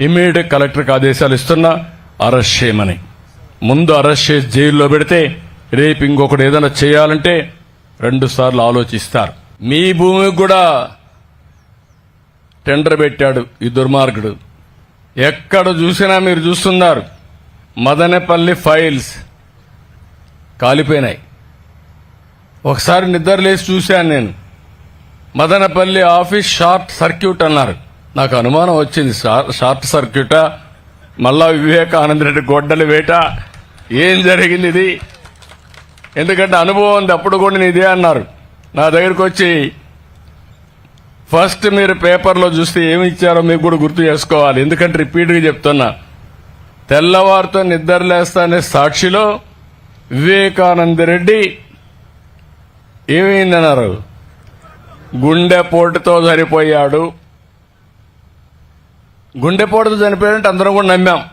Immediate కలెక్టర్కి ఆదేశాలు ఇస్తున్నా అరెస్ట్ చేయమని. ముందు అరెస్ట్ చేసి జైల్లో పెడితే రేపు ఇంకొకటి ఏదైనా చేయాలంటే రెండు సార్లు ఆలోచిస్తారు. మీ భూమికి కూడా టెండర్ పెట్టాడు ఈ దుర్మార్గుడు. ఎక్కడ చూసినా మీరు చూస్తున్నారు. మదనపల్లి ఫైల్స్ కాలిపోయినాయి. ఒకసారి నిద్ర లేచి చూశాను నేను. మదనపల్లి ఆఫీస్ షార్ట్ సర్క్యూట్ అన్నారు. నాకు అనుమానం వచ్చింది. షార్ట్ సర్క్యూటా మళ్ళా వివేకానంద రెడ్డి గొడ్డలి వేట. ఏం జరిగింది ఇది? ఎందుకంటే అనుభవం ఉంది అప్పుడు కూడా నేను ఇదే అన్నారు. నా దగ్గరికి వచ్చి ఫస్ట్ మీరు పేపర్లో చూస్తే ఏమి ఇచ్చారో మీకు కూడా గుర్తు చేసుకోవాలి. ఎందుకంటే రిపీట్గా చెప్తున్నా. తెల్లవారితో నిద్రలేస్తానే సాక్షిలో వివేకానంద రెడ్డి ఏమైందన్నారు? గుండెపోటుతో సరిపోయాడు. గుండెపోటుతో చనిపోయాడంటే అందరం కూడా నమ్మాం.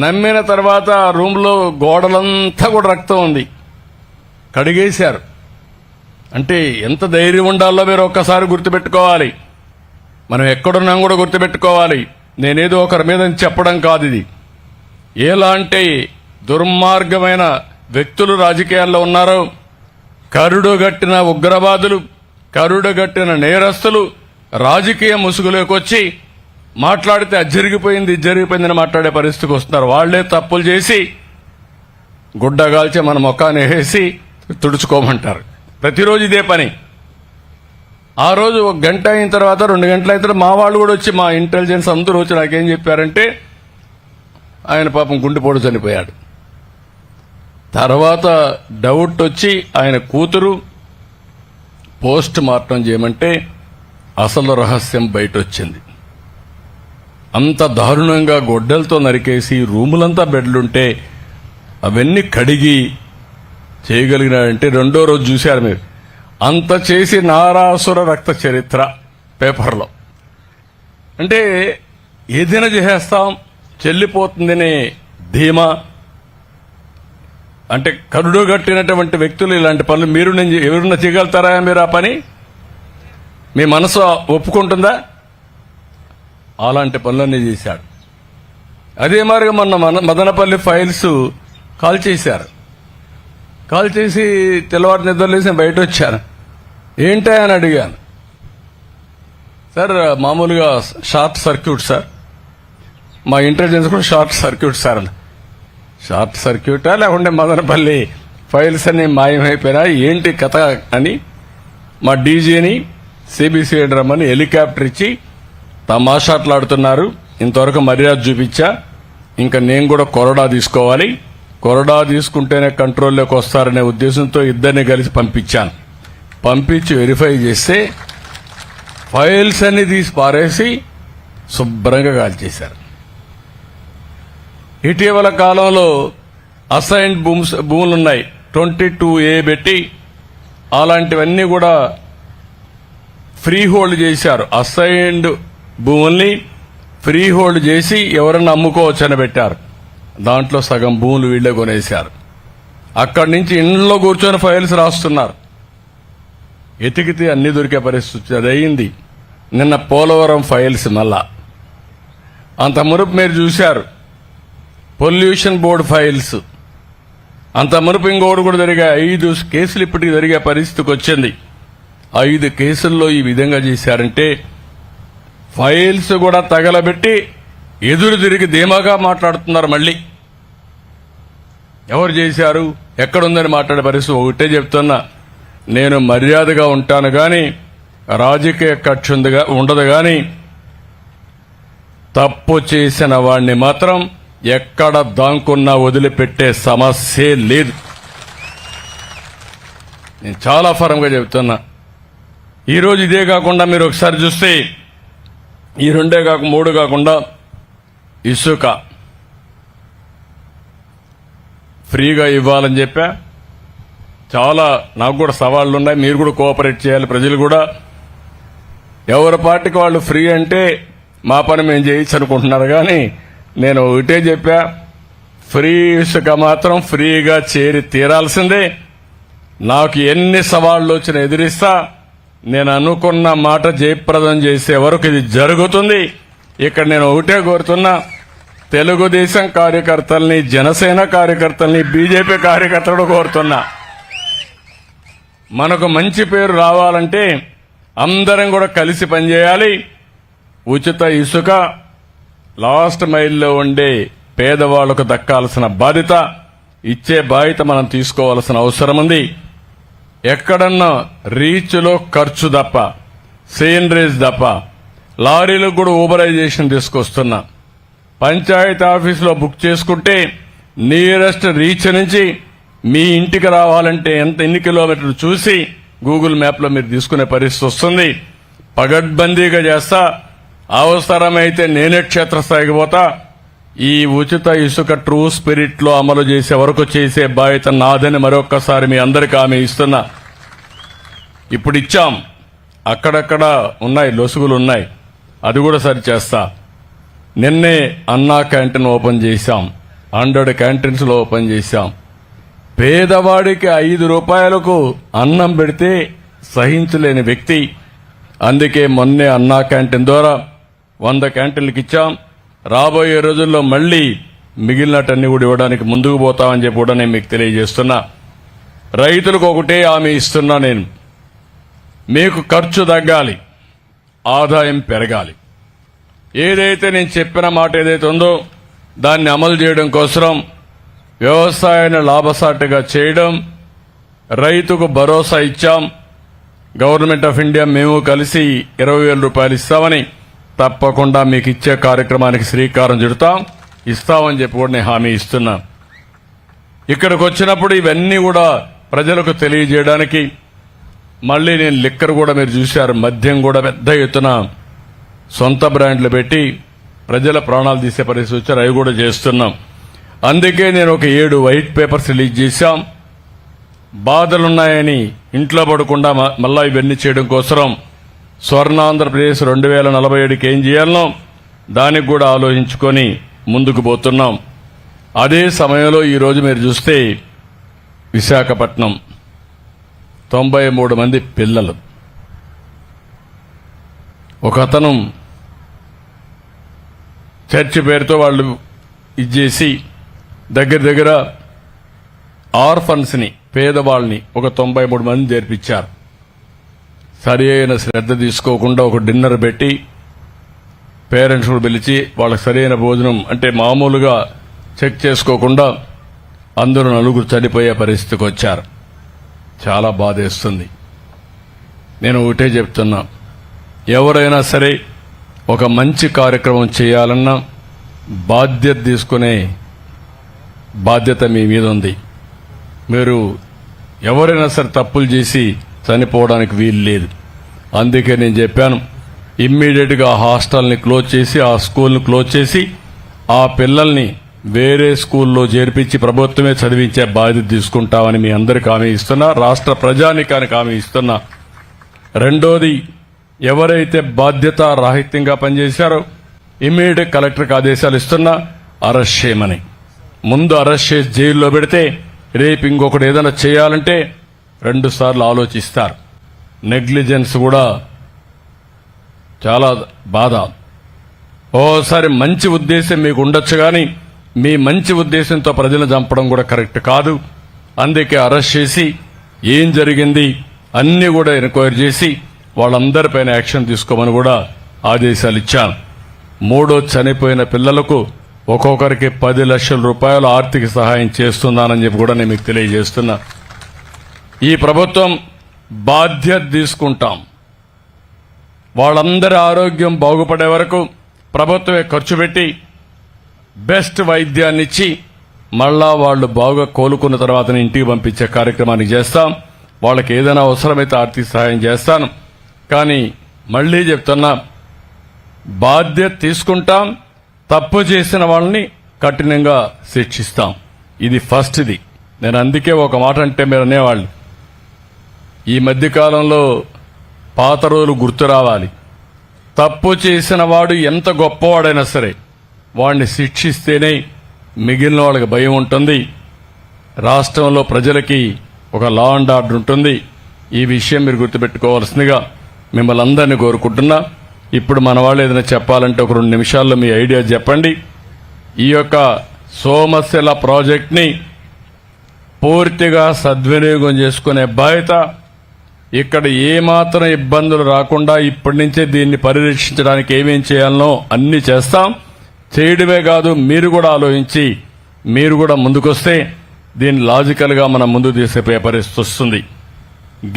నమ్మిన తర్వాత ఆ రూమ్లో గోడలంతా కూడా రక్తం ఉంది. కడిగేశారు. అంటే ఎంత ధైర్యం ఉండాలో మీరు ఒక్కసారి గుర్తుపెట్టుకోవాలి. మనం ఎక్కడున్నాం కూడా గుర్తుపెట్టుకోవాలి. నేనేదో ఒకరి మీద చెప్పడం కాదు ఇది. ఎలాంటి దుర్మార్గమైన వ్యక్తులు రాజకీయాల్లో ఉన్నారో కరుడుగట్టిన ఉగ్రవాదులు కరుడుగట్టిన నేరస్తులు రాజకీయ ముసుగులోకి వచ్చి మాట్లాడితే అది జరిగిపోయింది ఇది జరిగిపోయిందని మాట్లాడే పరిస్థితికి వస్తున్నారు. వాళ్ళే తప్పులు చేసి గుడ్డగాల్చి మన ముఖాన్ని వేసి తుడుచుకోమంటారు. ప్రతిరోజు ఇదే పని. ఆ రోజు ఒక గంట అయిన తర్వాత రెండు గంటల అయిన తర్వాత మా వాళ్ళు కూడా వచ్చి మా ఇంటెలిజెన్స్ అందరూ వచ్చి నాకేం చెప్పారంటే ఆయన పాపం గుండెపోటు చనిపోయాడు. తర్వాత డౌట్ వచ్చి ఆయన కూతురు పోస్ట్ మార్టం చేయమంటే అసలు రహస్యం బయట వచ్చింది అంత దారుణంగా గొడ్డలతో నరికేసి రూములంతా బెడ్లుంటే అవన్నీ కడిగి చేయగలిగినాడంటే రెండో రోజు చూశారు మీరు. అంత చేసి నారాసుర రక్త చరిత్ర పేపర్లో. అంటే ఏదైనా చేసేస్తాం చెల్లిపోతుందనే ధీమా. అంటే కరుడు కట్టినటువంటి వ్యక్తులు ఇలాంటి పనులు మీరు నేను చే- ఎవరన్నా చేయగలుగుతారా మీరు ఆ పని? మీ మనసు ఒప్పుకుంటుందా? అలాంటి పనులన్నీ చేశాడు. అదే మాదిరిగా మొన్న మన మదనపల్లి ఫైల్స్ కాల్ చేశారు. కాల్ చేసి తెల్లవారు నిద్రలేసి బయట వచ్చాను ఏంటా అని అడిగాను. సార్ మామూలుగా షార్ట్ సర్క్యూట్ సార్. మా ఇంటెలిజెన్స్ కూడా షార్ట్ సర్క్యూట్ సార్ అని షార్ట్ సర్క్యూటా లేకుంటే మదనపల్లి ఫైల్స్ అన్ని మాయమైపోయినా? ఏంటి కథ అని మా డీజీని సిబిసిఐ రమ్మని హెలికాప్టర్ ఇచ్చి తమాషాట్లాడుతున్నారు. ఇంతవరకు మర్యాద చూపించా. ఇంకా నేను కూడా కొరడా తీసుకోవాలి. కొరడా తీసుకుంటేనే కంట్రోల్లోకి వస్తారనే ఉద్దేశంతో ఇద్దరిని కలిసి పంపించాను. పంపించి వెరిఫై చేస్తే ఫైల్స్ అన్ని తీసి పారేసి శుభ్రంగా కాల్చేశారు ఇటీవల కాలంలో అసైన్డ్ భూమ్స్ భూములు ఉన్నాయి ట్వంటీ టూ ఏ పెట్టి అలాంటివన్నీ కూడా ఫ్రీ హోల్డ్ చేశారు. అసైన్డ్ భూముల్ని ఫ్రీ హోల్డ్ చేసి ఎవరన్నా అమ్ముకోవచ్చని పెట్టారు. దాంట్లో సగం భూములు వీళ్ళే కొనేశారు. అక్కడి నుంచి ఇంట్లో కూర్చొని ఫైల్స్ రాస్తున్నారు. ఎతికితే అన్ని దొరికే పరిస్థితి అదయింది. నిన్న పోలవరం ఫైల్స్ మళ్ళా. అంత మునుపు మీరు చూశారు. Pollution board files. అంత మునుపు ఇంకోటి కూడా జరిగే ఐదు కేసులు ఇప్పటికి జరిగే పరిస్థితికి వచ్చింది. ఐదు కేసుల్లో ఈ విధంగా చేశారంటే ఫైల్స్ కూడా తగలబెట్టి ఎదురు తిరిగి ధీమాగా మాట్లాడుతున్నారు మళ్ళీ. ఎవరు చేశారు? ఎక్కడుందని మాట్లాడే పరిస్థితి ఒకటే చెప్తున్నా. నేను మర్యాదగా ఉంటాను కానీ రాజకీయ కక్ష ఉండదు కానీ తప్పు చేసిన వాణ్ణి మాత్రం ఎక్కడ దాంకున్నా వదిలిపెట్టే సమస్యే లేదు. నేను చాలా ఫరంగా చెబుతున్నా ఈరోజు ఇదే కాకుండా మీరు ఒకసారి చూస్తే ఈ రెండే కాక మూడు కాకుండా ఇసుక. ఫ్రీగా ఇవ్వాలని చెప్పా. చాలా నాకు కూడా సవాళ్ళు ఉన్నాయి మీరు కూడా కోఆపరేట్ చేయాలి. ప్రజలు కూడా ఎవరి పార్టీకి వాళ్ళు ఫ్రీ అంటే మా పని మేము చేయొచ్చు అనుకుంటున్నారు. కానీ నేను ఒకటే చెప్పా. ఫ్రీ ఇసుక మాత్రం ఫ్రీగా చేరి తీరాల్సిందే. నాకు ఎన్ని సవాళ్ళు వచ్చినా ఎదిరిస్తా. నేను అనుకున్న మాట జయప్రదం చేసే వరకు ఇది జరుగుతుంది. ఇక్కడ నేను ఒకటే కోరుతున్నా తెలుగుదేశం కార్యకర్తల్ని జనసేన కార్యకర్తల్ని బీజేపీ కార్యకర్తలు కోరుతున్నా. మనకు మంచి పేరు రావాలంటే అందరం కూడా కలిసి పనిచేయాలి. ఉచిత ఇసుక లాస్ట్ మైల్లో ఉండే పేదవాళ్ళకు దక్కాల్సిన బాధ్యత ఇచ్చే బాధ్యత మనం తీసుకోవాల్సిన అవసరం ఉంది. ఎక్కడన్నా రీచ్లో ఖర్చు తప్ప సేనరేజ్ తప్ప లారీలకు కూడా ఊబరైజేషన్ తీసుకొస్తున్నా. పంచాయతీ ఆఫీసులో బుక్ చేసుకుంటే నియరెస్ట్ రీచ్ నుంచి మీ ఇంటికి రావాలంటే ఎంత ఎన్ని కిలోమీటర్లు చూసి గూగుల్ మ్యాప్లో మీరు తీసుకునే పరిస్థితి వస్తుంది. పగడ్బందీగా చేస్తా అవసరమైతే నేనే క్షేత్రస్థాయికి పోతా ఈ ఉచిత ఇసుక ట్రూ స్పిరిట్లో అమలు చేసే వరకు చేసే బాధ్యత నాదని మరొక్కసారి మీ అందరికీ ఆమె ఇస్తున్నా. ఇప్పుడు ఇచ్చాం. అక్కడక్కడ ఉన్నాయి లొసుగులు ఉన్నాయి. అది కూడా సరి చేస్తా. నిన్నే అన్నా క్యాంటీన్ ఓపెన్ చేశాం. హండ్రెడ్ క్యాంటీన్స్లో ఓపెన్ చేశాం. పేదవాడికి ఐదు రూపాయలకు అన్నం పెడితే సహించలేని వ్యక్తి. అందుకే మొన్నే అన్నా క్యాంటీన్ ద్వారా వంద క్యాంటీన్లకు ఇచ్చాం. రాబోయే రోజుల్లో మళ్ళీ మిగిలినటన్ని కూడా ఇవ్వడానికి ముందుకు పోతామని చెప్పి కూడా నేను మీకు తెలియజేస్తున్నా. రైతులకు ఒకటే హామీ ఇస్తున్నా నేను. మీకు ఖర్చు తగ్గాలి. ఆదాయం పెరగాలి. ఏదైతే నేను చెప్పిన మాట ఏదైతే ఉందో దాన్ని అమలు చేయడం కోసం వ్యవసాయాన్ని లాభసాటిగా చేయడం రైతుకు భరోసా ఇచ్చాం. గవర్నమెంట్ ఆఫ్ ఇండియా మేము కలిసి ఇరవై వేల రూపాయలు ఇస్తామని తప్పకుండా మీకు ఇచ్చే కార్యక్రమానికి శ్రీకారం చుడతాం. ఇస్తామని చెప్పి కూడా నేను హామీ ఇస్తున్నా. ఇక్కడికి వచ్చినప్పుడు ఇవన్నీ కూడా ప్రజలకు తెలియజేయడానికి మళ్ళీ నేను లిక్కర్ కూడా మీరు చూశారు. మద్యం కూడా పెద్ద ఎత్తున సొంత బ్రాండ్లు పెట్టి ప్రజల ప్రాణాలు తీసే పరిస్థితి వచ్చారు. అవి కూడా చేస్తున్నాం. అందుకే నేను ఒక ఏడు వైట్ పేపర్స్ రిలీజ్ చేశాం. బాధలున్నాయని ఇంట్లో పడకుండా మ- మళ్ళా ఇవన్నీ చేయడం కోసం స్వర్ణాంధ్రప్రదేశ్ రెండు వేల నలభై ఏడుకి ఏం చేయాలనో దానికి కూడా ఆలోచించుకొని ముందుకు పోతున్నాం. అదే సమయంలో ఈరోజు మీరు చూస్తే విశాఖపట్నం తొంభై మూడు మంది పిల్లలు. ఒక అతను చర్చి పేరుతో వాళ్ళు ఇచ్చేసి దగ్గర దగ్గర ఆర్ఫన్స్ని పేదవాళ్ళని ఒక తొంభై మూడు మంది చేర్పించారు. సరి అయిన శ్రద్ధ తీసుకోకుండా ఒక డిన్నర్ పెట్టి పేరెంట్స్ కూడా పిలిచి వాళ్ళకి సరైన భోజనం అంటే మామూలుగా చెక్ చేసుకోకుండా అందరూ నలుగురు చనిపోయే పరిస్థితికి వచ్చారు. చాలా బాధేస్తుంది నేను ఒకటే చెప్తున్నా. ఎవరైనా సరే ఒక మంచి కార్యక్రమం చేయాలన్నా బాధ్యత తీసుకునే బాధ్యత మీ మీద ఉంది. మీరు ఎవరైనా సరే తప్పులు చేసి చనిపోవడానికి వీలు లేదు. అందుకే నేను చెప్పాను ఇమ్మీడియట్గా ఆ హాస్టల్ని క్లోజ్ చేసి ఆ స్కూల్ని క్లోజ్ చేసి ఆ పిల్లల్ని వేరే స్కూల్లో చేర్పించి ప్రభుత్వమే చదివించే బాధ్యత తీసుకుంటామని మీ అందరికి హామీ ఇస్తున్నా రాష్ట్ర ప్రజానికానికి హామీ ఇస్తున్నా. రెండోది ఎవరైతే బాధ్యత రాహిత్యంగా పనిచేశారో ఇమ్మీడియట్ కలెక్టర్కి ఆదేశాలు ఇస్తున్నా అరెస్ట్ చేయమని. ముందు అరెస్ట్ చేసి జైల్లో పెడితే రేపు ఇంకొకటి ఏదైనా చేయాలంటే రెండు సార్లు ఆలోచిస్తారు. నెగ్లిజెన్స్ కూడా చాలా బాధ. ఓసారి మంచి ఉద్దేశం మీకు ఉండొచ్చు కానీ మీ మంచి ఉద్దేశంతో ప్రజలను చంపడం కూడా కరెక్ట్ కాదు. అందుకే అరెస్ట్ చేసి ఏం జరిగింది అన్ని కూడా ఎంక్వైరీ చేసి వాళ్ళందరిపైన యాక్షన్ తీసుకోమని కూడా ఆదేశాలు ఇచ్చాను. మూడో చనిపోయిన పిల్లలకు ఒక్కొక్కరికి పది లక్షల రూపాయల ఆర్థిక సహాయం చేస్తున్నానని చెప్పి కూడా నేను మీకు తెలియజేస్తున్నా. ఈ ప్రభుత్వం బాధ్యత తీసుకుంటాం. వాళ్ళందరి ఆరోగ్యం బాగుపడే వరకు ప్రభుత్వమే ఖర్చు పెట్టి బెస్ట్ వైద్యాన్ని ఇచ్చి మళ్ళా వాళ్ళు బాగా కోలుకున్న తర్వాత ఇంటికి పంపించే కార్యక్రమాన్ని చేస్తాం. వాళ్ళకి ఏదైనా అవసరమైతే ఆర్థిక సహాయం చేస్తాను. కానీ మళ్ళీ చెప్తున్నా బాధ్యత తీసుకుంటాం తప్పు చేసిన వాళ్ళని కఠినంగా శిక్షిస్తాం. ఇది ఫస్ట్ది. నేను అందుకే ఒక మాట అంటే మీరు అనేవాళ్ళు ఈ మధ్యకాలంలో పాత రోజులు గుర్తు రావాలి. తప్పు చేసిన వాడు ఎంత గొప్పవాడైనా సరే వాడిని శిక్షిస్తేనే మిగిలిన వాళ్ళకి భయం ఉంటుంది. రాష్ట్రంలో ప్రజలకి ఒక లా అండ్ ఆర్డర్ ఉంటుంది. ఈ విషయం మీరు గుర్తుపెట్టుకోవాల్సిందిగా మిమ్మల్ని అందరినీ కోరుకుంటున్నా. ఇప్పుడు మన వాళ్ళు ఏదైనా చెప్పాలంటే ఒక రెండు నిమిషాల్లో మీ ఐడియా చెప్పండి. ఈ యొక్క సోమశిల ప్రాజెక్ట్ని పూర్తిగా సద్వినియోగం చేసుకునే బాధ్యత ఇక్కడ ఏమాత్రం ఇబ్బందులు రాకుండా ఇప్పటి నుంచే దీన్ని పరిరక్షించడానికి ఏమేం చేయాలనో అన్ని చేస్తాం. చేయడమే కాదు మీరు కూడా ఆలోచించి మీరు కూడా ముందుకొస్తే దీన్ని లాజికల్గా మనం ముందు తీసుకుపోయే పరిస్థితి వస్తుంది.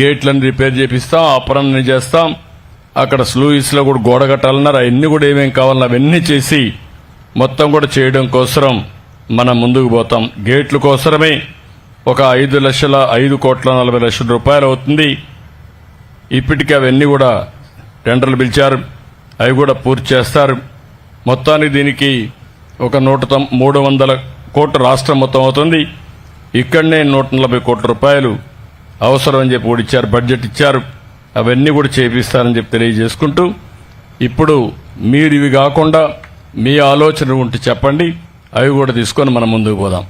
గేట్లను రిపేర్ చేపిస్తాం అపరాన్ని చేస్తాం. అక్కడ స్లూయిస్లో కూడా గోడ కట్టాలన్నారు. అవన్నీ కూడా ఏమేం కావాలన్నా అవన్నీ చేసి మొత్తం కూడా చేయడం కోసరం మనం ముందుకు పోతాం. గేట్ల కోసరమే ఒక ఐదు లక్షల ఐదు కోట్ల నలభై లక్షల రూపాయలు అవుతుంది. ఇప్పటికీ అవన్నీ కూడా టెండర్లు పిలిచారు. అవి కూడా పూర్తి చేస్తారు. మొత్తానికి దీనికి ఒక నూట మూడు వందల కోట్ల రాష్ట్రం మొత్తం అవుతుంది. ఇక్కడనే నూట నలభై కోట్ల రూపాయలు అవసరం అని చెప్పి కూడా ఇచ్చారు. బడ్జెట్ ఇచ్చారు. అవన్నీ కూడా చేపిస్తారని చెప్పి తెలియజేసుకుంటూ ఇప్పుడు మీరు ఇవి కాకుండా మీ ఆలోచన ఉంటే చెప్పండి. అవి కూడా తీసుకొని మనం ముందుకు పోదాం.